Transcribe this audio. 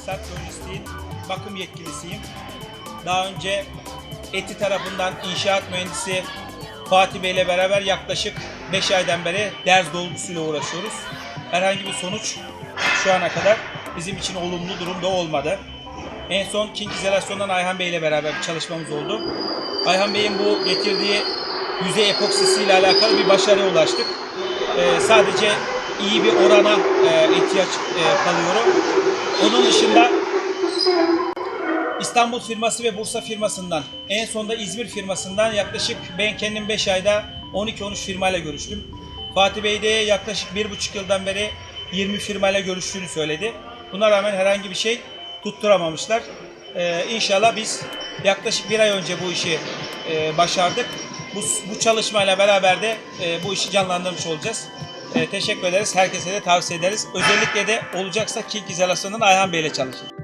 Hüseyin, Sert Lojistik'in bakım yetkilisiyim. Daha önce ETİ tarafından inşaat mühendisi Fatih Bey ile beraber yaklaşık 5 aydan beri derz dolgusuyla uğraşıyoruz. Herhangi bir sonuç şu ana kadar bizim için olumlu durumda olmadı. En son King İzolasyon'dan Ayhan Bey ile beraber bir çalışmamız oldu. Ayhan Bey'in bu getirdiği yüzey epoksisi ile alakalı bir başarıya ulaştık. Ee, sadece iyi bir orana e, ihtiyaç e, kalıyor. Onun dışında İstanbul firması ve Bursa firmasından, en sonunda İzmir firmasından yaklaşık ben kendim 5 ayda 12-13 firmayla görüştüm. Fatih Bey de yaklaşık 1,5 yıldan beri 20 firmayla görüştüğünü söyledi. Buna rağmen herhangi bir şey tutturamamışlar. Ee, inşallah biz yaklaşık bir ay önce bu işi e, başardık. Bu, bu çalışmayla beraber de e, bu işi canlandırmış olacağız. E, teşekkür ederiz. Herkese de tavsiye ederiz. Özellikle de olacaksa King İzolasyon'dan Ayhan Bey ile çalışın.